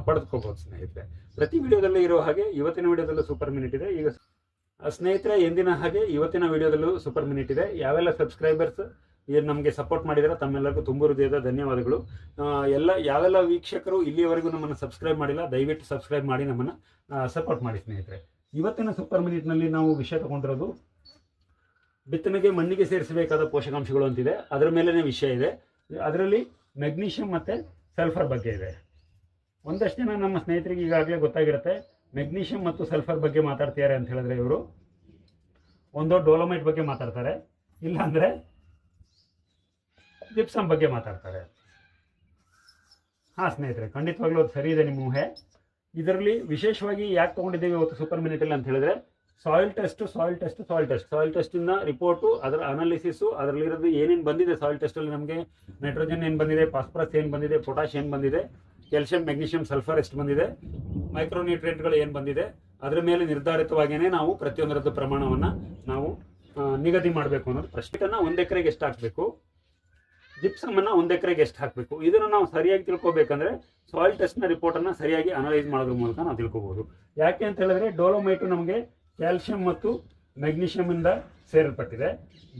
ಪಡೆದುಕೋಬಹುದು ಸ್ನೇಹಿತರೆ. ಪ್ರತಿ ವಿಡಿಯೋದಲ್ಲಿ ಇರೋ ಹಾಗೆ ಇವತ್ತಿನ ವಿಡಿಯೋದಲ್ಲೂ ಸೂಪರ್ ಮಿನಿಟ್ ಇದೆ. ಈಗ ಸ್ನೇಹಿತರೆ, ಎಂದಿನ ಹಾಗೆ ಇವತ್ತಿನ ವಿಡಿಯೋದಲ್ಲೂ ಸೂಪರ್ ಮಿನಿಟ್ ಇದೆ. ಯಾವೆಲ್ಲ ಸಬ್ಸ್ಕ್ರೈಬರ್ಸ್ ಏನು ನಮಗೆ ಸಪೋರ್ಟ್ ಮಾಡಿದರೆ ತಮ್ಮೆಲ್ಲರಿಗೂ ತುಂಬ ಹೃದಯದ ಧನ್ಯವಾದಗಳು. ಎಲ್ಲ, ಯಾವೆಲ್ಲ ವೀಕ್ಷಕರು ಇಲ್ಲಿಯವರೆಗೂ ನಮ್ಮನ್ನು ಸಬ್ಸ್ಕ್ರೈಬ್ ಮಾಡಿಲ್ಲ, ದಯವಿಟ್ಟು ಸಬ್ಸ್ಕ್ರೈಬ್ ಮಾಡಿ ನಮ್ಮನ್ನು ಸಪೋರ್ಟ್ ಮಾಡಿ ಸ್ನೇಹಿತರೆ. ಇವತ್ತಿನ ಸೂಪರ್ ಮಿನಿಟ್ನಲ್ಲಿ ನಾವು ವಿಷಯ ತಗೊಂಡಿರೋದು ಬಿತ್ತನೆಗೆ ಮಣ್ಣಿಗೆ ಸೇರಿಸಬೇಕಾದ ಪೋಷಕಾಂಶಗಳು ಅಂತಿದೆ. ಅದರ ಮೇಲೇ ವಿಷಯ ಇದೆ. ಅದರಲ್ಲಿ ಮೆಗ್ನೀಷಿಯಂ ಮತ್ತು ಸಲ್ಫರ್ ಬಗ್ಗೆ ಇದೆ. ಒಂದಷ್ಟು ಜನ ನಮ್ಮ ಸ್ನೇಹಿತರಿಗೆ ಈಗಾಗಲೇ ಗೊತ್ತಾಗಿರುತ್ತೆ. ಮೆಗ್ನೀಷಿಯಂ ಮತ್ತು ಸಲ್ಫರ್ ಬಗ್ಗೆ ಮಾತಾಡ್ತಿದ್ದಾರೆ ಅಂತ ಹೇಳಿದ್ರೆ ಇವರು. ಒಂದು ಡೋಲೋಮೈಟ್ ಬಗ್ಗೆ ಮಾತಾಡ್ತಾರೆ. ಇಲ್ಲಾಂದರೆ ಜಿಪ್ಸಮ್ ಬಗ್ಗೆ ಮಾತಾಡ್ತಾರೆ. ಹಾಂ ಸ್ನೇಹಿತರೆ, ಖಂಡಿತವಾಗ್ಲೂ ಅದು ಸರಿ ಇದೆ ನಿಮ್ಮ ಊಹೆ. ಇದರಲ್ಲಿ ವಿಶೇಷವಾಗಿ ಯಾಕೆ ತೊಗೊಂಡಿದ್ದೀವಿ ಇವತ್ತು ಸೂಪರ್ ಮಿನಿಟಲ್ಲಿ ಅಂತ ಹೇಳಿದ್ರೆ soil test soil test soil test soil ಟೆಸ್ಟಿನ report ಅದರ ಅನಾಲಿಸಿಸು ಅದರಲ್ಲಿರೋದು ಏನೇನು ಬಂದಿದೆ ಸಾಯಿಲ್ ಟೆಸ್ಟಲ್ಲಿ ನಮಗೆ? ನೈಟ್ರೋಜನ್ ಏನು ಬಂದಿದೆ? ಫಾಸ್ಫರಸ್ ಏನು ಬಂದಿದೆ? ಪೊಟ್ಯಾಶ್ ಏನು ಬಂದಿದೆ? ಕ್ಯಾಲ್ಸಿಯಂ ಮೆಗ್ನೀಷಿಯಂ ಸಲ್ಫರ್ ಎಷ್ಟು ಬಂದಿದೆ? ಮೈಕ್ರೋನ್ಯೂಟ್ರಿಯೆಂಟ್ಗಳು ಏನು ಬಂದಿದೆ? ಅದರ ಮೇಲೆ ನಿರ್ಧಾರಿತವಾಗಿಯೇ ನಾವು ಪ್ರತಿಯೊಂದರದ್ದು ಪ್ರಮಾಣವನ್ನು ನಾವು ನಿಗದಿ ಮಾಡಬೇಕು ಅನ್ನೋದು ಪ್ರಶ್ನೆಯನ್ನು ಒಂದು ಎಕರೆಗೆ ಎಷ್ಟು ಹಾಕಬೇಕು? ಜಿಪ್ಸಮನ್ನು ಒಂದು ಎಕರೆಗೆ ಎಷ್ಟು ಹಾಕಬೇಕು? ಇದನ್ನು ನಾವು ಸರಿಯಾಗಿ ತಿಳ್ಕೊಬೇಕಂದ್ರೆ ಸಾಯಿಲ್ ಟೆಸ್ಟ್ನ ರಿಪೋರ್ಟನ್ನು ಸರಿಯಾಗಿ ಅನಲೈಸ್ ಮಾಡೋದ್ರ ಮೂಲಕ ನಾವು ತಿಳ್ಕೊಬೋದು. ಯಾಕೆ ಅಂತ ಹೇಳಿದ್ರೆ ಡೋಲೋಮೈಟು ನಮಗೆ ಕ್ಯಾಲ್ಸಿಯಂ ಮತ್ತು ಮೆಗ್ನೀಷಿಯಮಿಂದ ಸೇರಲ್ಪಟ್ಟಿದೆ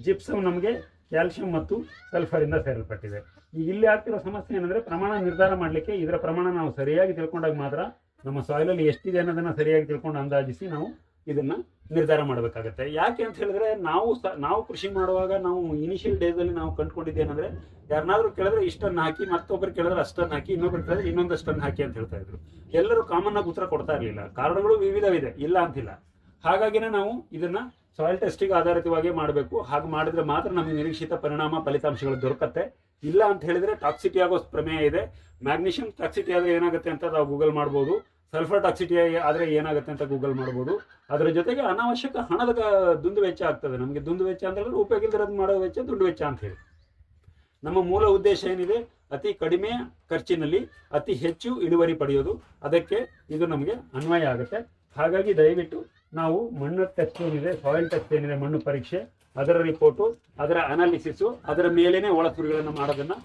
ಜಿಪ್ಸಮ್ ನಮಗೆ ಕ್ಯಾಲ್ಸಿಯಂ ಮತ್ತು ಸಲ್ಫರಿಂದ ಸೇರಲ್ಪಟ್ಟಿದೆ ಈಗ ಇಲ್ಲಿ ಆಗ್ತಿರೋ ಸಮಸ್ಯೆ ಏನಂದ್ರೆ ಪ್ರಮಾಣ ನಿರ್ಧಾರ ಮಾಡಲಿಕ್ಕೆ ಇದರ ಪ್ರಮಾಣ ನಾವು ಸರಿಯಾಗಿ ತಿಳ್ಕೊಂಡಾಗ ಮಾತ್ರ ನಮ್ಮ ಸಾಯಿಲಲ್ಲಿ ಎಷ್ಟಿದೆ ಅನ್ನೋದನ್ನ ಸರಿಯಾಗಿ ತಿಳ್ಕೊಂಡು ಅಂದಾಜಿಸಿ ನಾವು ಇದನ್ನ ನಿರ್ಧಾರ ಮಾಡಬೇಕಾಗತ್ತೆ. ಯಾಕೆ ಅಂತ ಹೇಳಿದ್ರೆ ನಾವು ಸ, ನಾವು ಕೃಷಿ ಮಾಡುವಾಗ ನಾವು ಇನಿಷಿಯಲ್ ಡೇಸಲ್ಲಿ ನಾವು ಕಂಡುಕೊಂಡಿದ್ದೇನೆಂದ್ರೆ ಯಾರನ್ನಾದ್ರೂ ಕೇಳಿದ್ರೆ ಇಷ್ಟನ್ನು ಹಾಕಿ ಮತ್ತೊಬ್ಬರು ಕೇಳಿದ್ರೆ ಅಷ್ಟನ್ನು ಹಾಕಿ, ಇನ್ನೊಬ್ರು ಕೇಳಿದ್ರೆ ಇನ್ನೊಂದಷ್ಟನ್ನು ಹಾಕಿ ಅಂತ ಹೇಳ್ತಾ ಇದ್ರು. ಎಲ್ಲರೂ ಕಾಮನ್ ಆಗಿ ಉತ್ತರ ಕೊಡ್ತಾ ಇರಲಿಲ್ಲ. ಕಾರಣಗಳು ವಿವಿಧವಿದೆ. ಇಲ್ಲ ಅಂತಿಲ್ಲ. ಹಾಗಾಗಿನೇ ನಾವು ಇದನ್ನ ಸಾಯಿಲ್ ಟೆಸ್ಟಿಗೆ ಆಧಾರಿತವಾಗಿ ಮಾಡಬೇಕು. ಹಾಗೆ ಮಾಡಿದ್ರೆ ಮಾತ್ರ ನಮಗೆ ನಿರೀಕ್ಷಿತ ಪರಿಣಾಮ, ಫಲಿತಾಂಶಗಳು ದೊರಕತ್ತೆ. ಇಲ್ಲ ಅಂತ ಹೇಳಿದ್ರೆ ಟಾಕ್ಸಿಟಿ ಆಗೋ ಪ್ರಮೇಯ ಇದೆ. ಮ್ಯಾಗ್ನೀಷಿಯಂ ಟಾಕ್ಸಿಟಿ ಆದರೆ ಏನಾಗುತ್ತೆ ಅಂತ ನಾವು ಗೂಗಲ್ ಮಾಡ್ಬೋದು. ಸಲ್ಫರ್ ಟಾಕ್ಸಿಟಿ ಆದರೆ ಏನಾಗುತ್ತೆ ಅಂತ ಗೂಗಲ್ ಮಾಡ್ಬೋದು. ಅದರ ಜೊತೆಗೆ ಅನಾವಶ್ಯಕ ಹಣದ ದುಂದು ವೆಚ್ಚ ಆಗ್ತದೆ. ನಮಗೆ ದುಂದು ವೆಚ್ಚ ಅಂತ ಹೇಳಿದ್ರೆ ಉಪಯೋಗ ಇಲ್ದಿರೋದು ಮಾಡೋ ವೆಚ್ಚ, ದುಂಡು ವೆಚ್ಚ ಅಂತ ಹೇಳಿ. ನಮ್ಮ ಮೂಲ ಉದ್ದೇಶ ಏನಿದೆ? ಅತಿ ಕಡಿಮೆ ಖರ್ಚಿನಲ್ಲಿ ಅತಿ ಹೆಚ್ಚು ಇಳುವರಿ ಪಡೆಯೋದು. ಅದಕ್ಕೆ ಇದು ನಮಗೆ ಅನ್ವಯ ಆಗುತ್ತೆ. ಹಾಗಾಗಿ ದಯವಿಟ್ಟು ನಾವು ಮಣ್ಣು ಟೆಸ್ಟ್ ಏನಿದೆ ಸಾಯಿಲ್ ಟೆಸ್ಟ್ ಏನಿದೆ, ಮಣ್ಣು ಪರೀಕ್ಷೆ, ಅದರ ರಿಪೋರ್ಟು ಅದರ ಅನಾಲಿಸಿಸು ಅದರ ಮೇಲೇನೆ ಒಳಸುರಿಗಳನ್ನು ಮಾಡೋದನ್ನು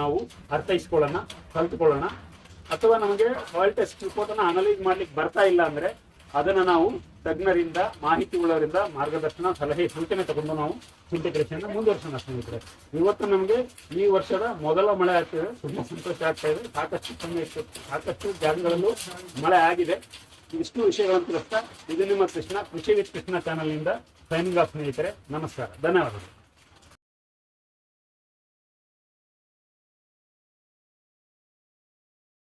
ನಾವು ಅರ್ಥೈಸ್ಕೊಳ್ಳೋಣ, ಕಲ್ತ್ಕೊಳ್ಳೋಣ. ಅಥವಾ ನಮಗೆ ಸಾಯಿಲ್ ಟೆಸ್ಟ್ ರಿಪೋರ್ಟನ್ನು ಅನಲೈಸ್ ಮಾಡ್ಲಿಕ್ಕೆ ಬರ್ತಾ ಇಲ್ಲ ಅಂದರೆ ಅದನ್ನು ನಾವು ತಜ್ಞರಿಂದ ಮಾಹಿತಿ ಉಳ್ಳವರಿಂದ ಮಾರ್ಗದರ್ಶನ, ಸಲಹೆ, ಸೂಚನೆ ತಗೊಂಡು ನಾವು ಚಿಂತೆ ಕೃಷಿಯನ್ನು ಮುಂದುವರಿಸೋಣ ಸ್ನೇಹಿತರೆ. ಇವತ್ತು ನಮಗೆ ಈ ವರ್ಷದ ಮೊದಲ ಮಳೆ ಆಗ್ತಿದೆ. ತುಂಬ ಸಂತೋಷ ಆಗ್ತಾ ಇದೆ. ಸಾಕಷ್ಟು ಸಮಯ ಸಾಕಷ್ಟು ಜಾಗಗಳಲ್ಲೂ ಮಳೆ ಆಗಿದೆ. ಇಷ್ಟು ವಿಷಯಗಳನ್ನು ತಿಳಿಸ್ತಾ ಇದು ನಿಮ್ಮ ಕೃಷ್ಣ, ಕೃಷಿ ವಿತ್ ಕೃಷ್ಣ ಚಾನಲ್ನಿಂದ ಸೈನಿಂಗ್ ಆಫ್ ಸ್ನೇಹಿತರೆ, ನಮಸ್ಕಾರ, ಧನ್ಯವಾದಗಳು.